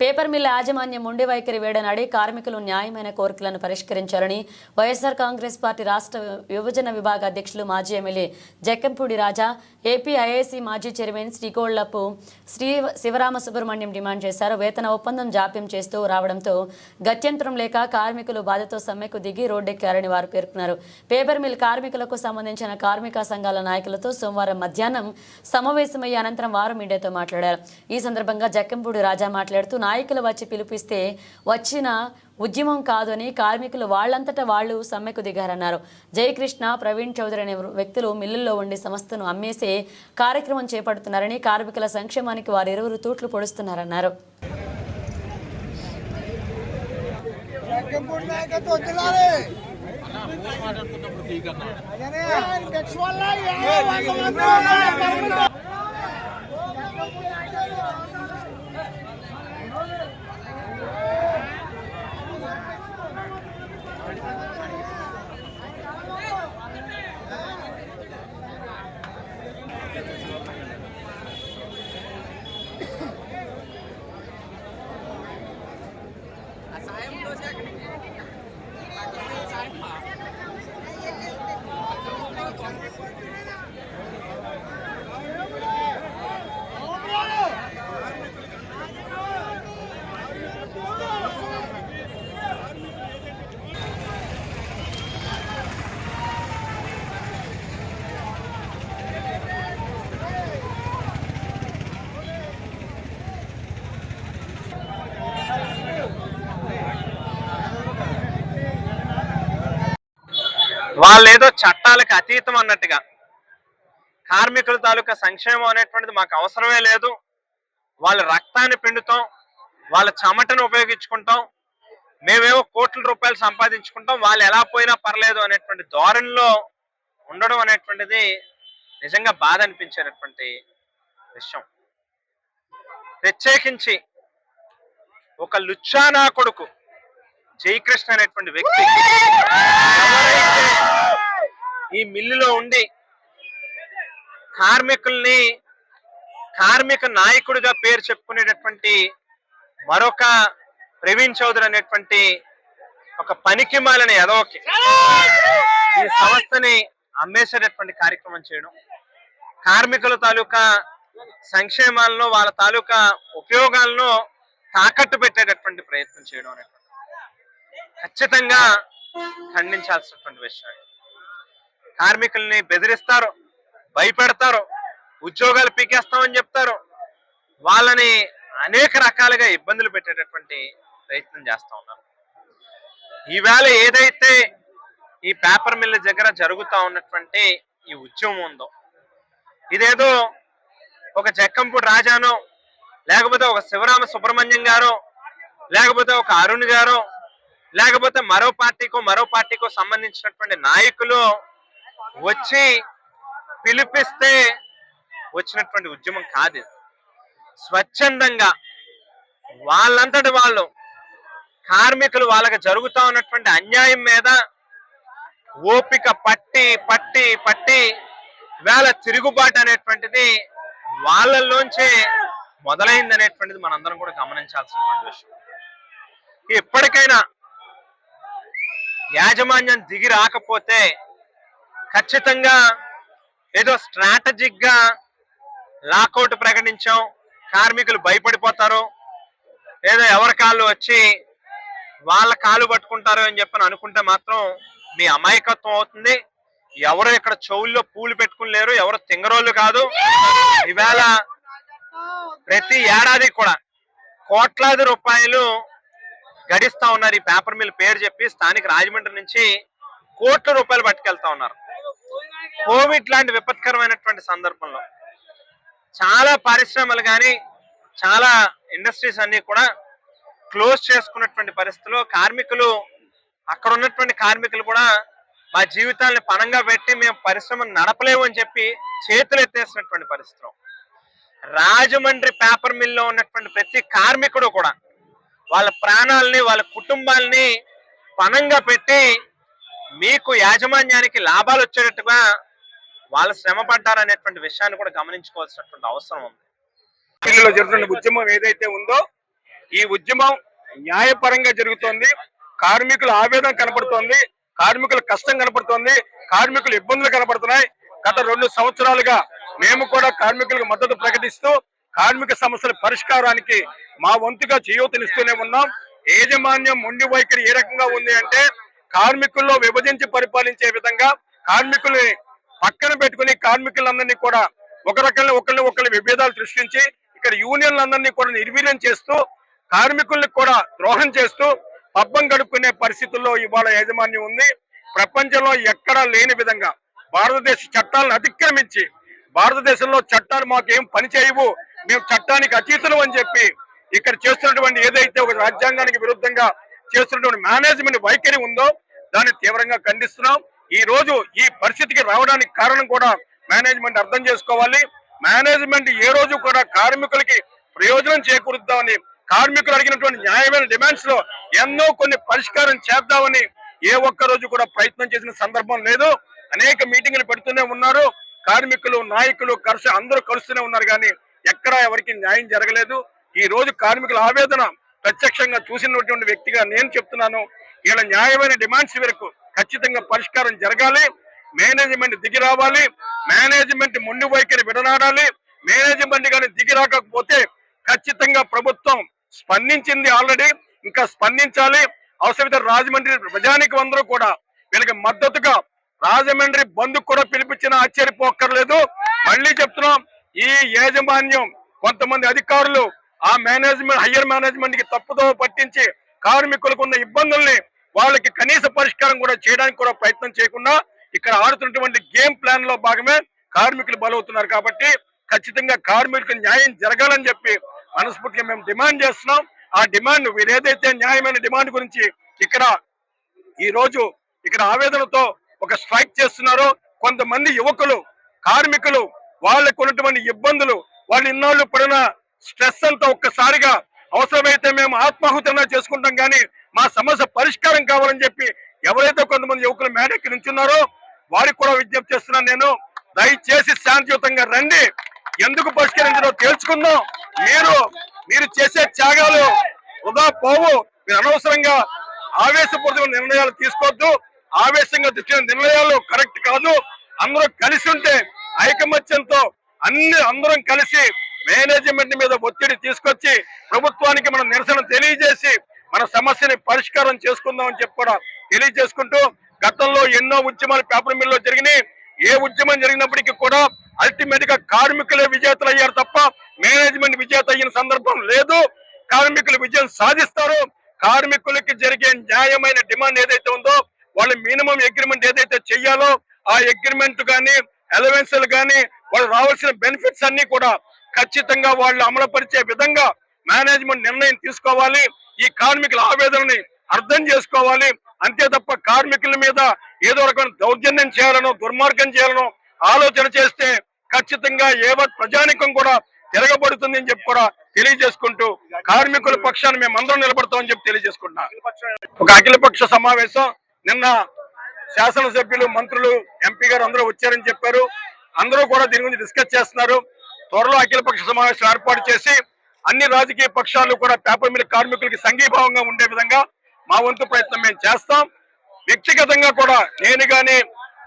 Paper mill యాజమాన్యం మొండి వైఖరి వేడనాడి కార్మికులు న్యాయమైన కోరికలను పరిష్కరించాలని వైఎస్ఆర్ కాంగ్రెస్ పార్టీ రాష్ట్ర విభజన విభాగ అధ్యక్షులు మాజీ MLA Jakkampudi Raja AP IIC మాజీ చైర్మన్ శ్రీకోళ్ళపు శ్రీ శివరామ సుబ్రహ్మణ్యం డిమాండ్ చేశారు. వేతన ఒప్పందం జాప్యం చేస్తూ రావడంతో గత్యంతరం లేక కార్మికులు బాధతో సమ్మెకు దిగి రోడ్డెక్కారని వారు పేర్కొన్నారు. పేపర్ మిల్ కార్మికులకు సంబంధించిన కార్మిక సంఘాల నాయకులతో సోమవారం మధ్యాహ్నం సమావేశమయ్యే అనంతరం వారు మీడియాతో మాట్లాడారు. ఈ సందర్భంగా జక్కంపూడి రాజా మాట్లాడుతూ నాయకులు వచ్చి పిలిపిస్తే వచ్చిన ఉద్యమం కాదు అని కార్మికులు వాళ్ళంతటా వాళ్ళు సమ్మెకు దిగారన్నారు జయకృష్ణ ప్రవీణ్ చౌదరి అనే వ్యక్తులు మిల్లుల్లో ఉండి సంస్థను అమ్మేసే కార్యక్రమం చేపడుతున్నారని కార్మికుల సంక్షేమానికి వారు ఇరువురు తూట్లు పొడుస్తున్నారన్నారు వాళ్ళు ఏదో చట్టాలకు అతీతం అన్నట్టుగా. కార్మికుల తాలూకా సంక్షేమం అనేటువంటిది మాకు అవసరమే లేదు. వాళ్ళ రక్తాన్ని పిండుతాం వాళ్ళ చెమటను ఉపయోగించుకుంటాం మేమేమో కోట్ల రూపాయలు సంపాదించుకుంటాం వాళ్ళు ఎలా పోయినా పర్లేదు అనేటువంటి ధోరణిలో ఉండడం అనేటువంటిది నిజంగా బాధ అనిపించేటటువంటి విషయం. ప్రత్యేకించి ఒక లుచ్చానా కొడుకు జయకృష్ణ అనేటువంటి వ్యక్తి ఎవరైతే ఈ మిల్లులో ఉండి కార్మికుల్ని కార్మిక నాయకుడిగా పేరు చెప్పుకునేటటువంటి మరొక ప్రవీణ్ చౌదరి అనేటువంటి ఒక పనికి మాలిన ఎదవకి ఈ సంస్థని అమ్మేసేటటువంటి కార్యక్రమం చేయడం. కార్మికుల తాలూకా సంక్షేమాలను వాళ్ళ తాలూకా ఉపయోగాలను తాకట్టు పెట్టేటటువంటి ప్రయత్నం చేయడం అనేటువంటి ఖచ్చితంగా ఖండించాల్సినటువంటి విషయం. కార్మికుల్ని బెదిరిస్తారు భయపెడతారు ఉద్యోగాలు పీకేస్తామని చెప్తారు. వాళ్ళని అనేక రకాలుగా ఇబ్బందులు పెట్టేటటువంటి ప్రయత్నం చేస్తా ఉన్నారు. ఈవేళ ఏదైతే ఈ పేపర్ మిల్ దగ్గర జరుగుతా ఉన్నటువంటి ఈ ఉద్యమం ఉందో ఇదేదో ఒక జక్కంపూడి రాజానో లేకపోతే ఒక శివరామ సుబ్రహ్మణ్యం గారో లేకపోతే ఒక అరుణ్ గారో లేకపోతే మరో పార్టీకో మరో పార్టీకో సంబంధించినటువంటి నాయకులు వచ్చి పిలిపిస్తే వచ్చినటువంటి ఉద్యమం కాదు. స్వచ్ఛందంగా వాళ్ళంతటి వాళ్ళు కార్మికులు వాళ్ళకి జరుగుతూ ఉన్నటువంటి అన్యాయం మీద ఓపిక పట్టి పట్టి పట్టి వేళ తిరుగుబాటు అనేటువంటిది వాళ్ళల్లోంచే మొదలైంది అనేటువంటిది మనందరం కూడా గమనించాల్సినటువంటి విషయం. ఇప్పటికైనా యాజమాన్యం దిగి రాకపోతే ఖచ్చితంగా ఏదో స్ట్రాటజిక్గా లాకౌట్ ప్రకటించాం. కార్మికులు భయపడిపోతారు. ఏదో ఎవరి కాళ్ళు వచ్చి వాళ్ళ కాళ్ళు పట్టుకుంటారు అని చెప్పని అనుకుంటే మాత్రం మీ అమాయకత్వం అవుతుంది. ఎవరు ఇక్కడ చెవుల్లో పూలు పెట్టుకుని లేరు ఎవరు తింగరోళ్ళు కాదు. ఇవాళ ప్రతి ఏడాది కూడా కోట్లాది రూపాయలు గడిస్తా ఉన్నారు. ఈ పేపర్ మిల్ పేరు చెప్పి స్థానిక రాజమండ్రి నుంచి కోట్ల రూపాయలు పట్టుకెళ్తా ఉన్నారు. కోవిడ్ లాంటి విపత్కరమైనటువంటి సందర్భంలో చాలా పరిశ్రమలు కానీ చాలా ఇండస్ట్రీస్ అన్ని కూడా క్లోజ్ చేసుకున్నటువంటి పరిస్థితిలో కార్మికులు అక్కడ ఉన్నటువంటి కార్మికులు కూడా మా జీవితాలను పణంగా పెట్టి మేము పరిశ్రమను నడపలేము అని చెప్పి చేతులు ఎత్తేసినటువంటి పరిస్థితులు రాజమండ్రి పేపర్ మిల్లో ఉన్నటువంటి ప్రతి కార్మికుడు కూడా వాళ్ళ ప్రాణాలని వాళ్ళ కుటుంబాలని పణంగా పెట్టి మీకు యాజమాన్యానికి లాభాలు వచ్చేటట్టుగా వాళ్ళు శ్రమ పడ్డారనేటువంటి విషయాన్ని కూడా గమనించుకోవాల్సినటువంటి అవసరం ఉంది. ఢిల్లీలో జరుగుతున్న ఉద్యమం ఏదైతే ఉందో ఈ ఉద్యమం న్యాయపరంగా జరుగుతోంది. కార్మికుల ఆవేదన కనపడుతోంది. కార్మికుల కష్టం కనపడుతోంది. కార్మికుల ఇబ్బందులు కనపడుతున్నాయి. గత రెండు సంవత్సరాలుగా మేము కూడా కార్మికులకు మద్దతు ప్రకటిస్తూ కార్మిక సమస్యల పరిష్కారానికి మా వంతుగా చేయూతనిస్తూనే ఉన్నాం. యాజమాన్యం మొండి వైఖరి ఏ రకంగా ఉంది అంటే కార్మికుల్లో విభజించి పరిపాలించే విధంగా కార్మికుల్ని పక్కన పెట్టుకుని కార్మికులందరినీ కూడా ఒక రకంగా ఒకరిని ఒకరి విభేదాలు సృష్టించి ఇక్కడ యూనియన్లందరినీ కూడా నిర్వీర్యం చేస్తూ కార్మికుల్ని కూడా ద్రోహం చేస్తూ పబ్బం గడుపుకునే పరిస్థితుల్లో ఇవాళ యాజమాన్యం ఉంది. ప్రపంచంలో ఎక్కడా లేని విధంగా భారతదేశ చట్టాలను అతిక్రమించి భారతదేశంలో చట్టాలు మాకేం పనిచేయవు మేము చట్టానికి అతీతులు అని చెప్పి ఇక్కడ చేస్తున్నటువంటి ఏదైతే ఒక రాజ్యాంగానికి విరుద్ధంగా చేస్తున్నటువంటి మేనేజ్మెంట్ వైఖరి ఉందో దాన్ని తీవ్రంగా ఖండిస్తున్నాం. ఈ రోజు ఈ పరిస్థితికి రావడానికి కారణం కూడా మేనేజ్మెంట్ అర్థం చేసుకోవాలి. మేనేజ్మెంట్ ఏ రోజు కూడా కార్మికులకి ప్రయోజనం చేకూరుద్దామని కార్మికులు అడిగినటువంటి న్యాయమైన డిమాండ్స్లో ఎన్నో కొన్ని పరిష్కారం చేద్దామని ఏ ఒక్క రోజు కూడా ప్రయత్నం చేసిన సందర్భం లేదు. అనేక మీటింగులు పెడుతూనే ఉన్నారు. కార్మికులు నాయకులు కర్ష అందరూ కలుస్తూనే ఉన్నారు కానీ ఎక్కడా ఎవరికి న్యాయం జరగలేదు. ఈ రోజు కార్మికుల ఆవేదన ప్రత్యక్షంగా చూసినటువంటి వ్యక్తిగా నేను చెప్తున్నాను ఇలా న్యాయమైన డిమాండ్స్ వరకు ఖచ్చితంగా పరిష్కారం జరగాలి. మేనేజ్మెంట్ దిగి రావాలి. మేనేజ్మెంట్ మొండి వైఖరి విడనాడాలి. మేనేజ్మెంట్ కానీ దిగి రాకపోతే ఖచ్చితంగా ప్రభుత్వం స్పందించింది ఆల్రెడీ. ఇంకా స్పందించాలి. అవసరమైతే రాజమండ్రి ప్రజానికి అందరూ కూడా వీళ్ళకి మద్దతుగా రాజమండ్రి బంధుకు కూడా పిలిపించిన ఆశ్చర్యపోక్కర్లేదు. మళ్ళీ చెప్తున్నాం ఈ యాజమాన్యం కొంతమంది అధికారులు ఆ మేనేజ్మెంట్ హయ్యర్ మేనేజ్మెంట్కి తప్పుదో పట్టించి కార్మికులకు ఉన్న ఇబ్బందుల్ని వాళ్ళకి కనీస పరిష్కారం కూడా చేయడానికి కూడా ప్రయత్నం చేయకుండా ఇక్కడ ఆడుతున్నటువంటి గేమ్ ప్లాన్లో భాగమే కార్మికులు బలవుతున్నారు కాబట్టి ఖచ్చితంగా కార్మికులకు న్యాయం జరగాలని చెప్పి మనస్ఫూర్తిగా మేము డిమాండ్ చేస్తున్నాం. ఆ డిమాండ్ వీరు ఏదైతే న్యాయమైన డిమాండ్ గురించి ఇక్కడ ఈ రోజు ఇక్కడ ఆవేదనతో ఒక స్ట్రైక్ చేస్తున్నారు కొంతమంది యువకులు కార్మికులు వాళ్ళకు ఉన్నటువంటి ఇబ్బందులు వాళ్ళు ఇన్నాళ్ళు పడిన స్ట్రెస్ అంతా ఒక్కసారిగా అవసరమైతే మేము ఆత్మాహుతన చేసుకుంటాం కానీ మా సమస్య పరిష్కారం కావాలని చెప్పి ఎవరైతే కొంతమంది యువకులు మేడెక్కి నుంచున్నారో వారికి కూడా విజ్ఞప్తి చేస్తున్నాను నేను. దయచేసి శాంతియుతంగా రండి. ఎందుకు పరిష్కరించడో తెలుసుకుందాం మీరు మీరు చేసే త్యాగాలు వృధా పోవు. మీరు అనవసరంగా ఆవేశపూరితమైన నిర్ణయాలు తీసుకోవద్దు. ఆవేశంగా తెచ్చిన నిర్ణయాలు కరెక్ట్ కాదు. అందరూ కలిసి ఉంటే ఐకమత్యంతో అన్ని అందరం కలిసి మేనేజ్మెంట్ మీద ఒత్తిడి తీసుకొచ్చి ప్రభుత్వానికి మనం నిరసన తెలియజేసి మన సమస్యని పరిష్కారం చేసుకుందాం అని చెప్పి కూడా తెలియజేసుకుంటూ గతంలో ఎన్నో ఉద్యమాలు పేపర్ మిల్లో జరిగినాయి. ఏ ఉద్యమం జరిగినప్పటికీ కూడా అల్టిమేట్గా కార్మికులే విజేతలు అయ్యారు తప్ప మేనేజ్మెంట్ విజేత అయిన సందర్భం లేదు. కార్మికులు విజయం సాధిస్తారు. కార్మికులకి జరిగే న్యాయమైన డిమాండ్ ఏదైతే ఉందో వాళ్ళ మినిమం అగ్రిమెంట్ ఏదైతే చెయ్యాలో ఆ అగ్రిమెంట్ కానీ అలవెన్సులు కానీ వాళ్ళు రావాల్సిన బెనిఫిట్స్ అన్ని కూడా ఖచ్చితంగా వాళ్ళు అమలుపరిచే విధంగా మేనేజ్మెంట్ నిర్ణయం తీసుకోవాలి. ఈ కార్మికుల ఆవేదనని అర్థం చేసుకోవాలి. అంతే తప్ప కార్మికుల మీద ఏదో రకమైన దౌర్జన్యం చేయాలనో దుర్మార్గం చేయాలనో ఆలోచన చేస్తే ఖచ్చితంగా ఏవత్ ప్రజానికం కూడా తిరగబడుతుంది అని చెప్పి కూడా తెలియజేసుకుంటూ కార్మికుల పక్షాన్ని మేము అందరం నిలబడతామని చెప్పి తెలియజేసుకుంటున్నా. ఒక అఖిలపక్ష సమావేశం నిన్న శాసనసభ్యులు మంత్రులు ఎంపీ గారు అందరూ వచ్చారని చెప్పారు. అందరూ కూడా దీని గురించి డిస్కస్ చేస్తున్నారు. త్వరలో అఖిలపక్ష సమావేశం ఏర్పాటు చేసి అన్ని రాజకీయ పక్షాలు కూడా పేపర్ మిల్ కార్మికులకి సంఘీభావంగా ఉండే విధంగా మా వంతు ప్రయత్నం మేము చేస్తాం. వ్యక్తిగతంగా కూడా నేను గాని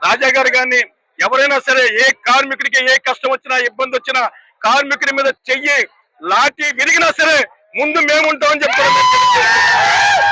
రాజా గారు గాని ఎవరైనా సరే ఏ కార్మికుడికి ఏ కష్టం వచ్చినా ఇబ్బంది వచ్చినా కార్మికుడి మీద చెయ్యి లాఠీ విరిగినా సరే ముందు మేము ఉంటామని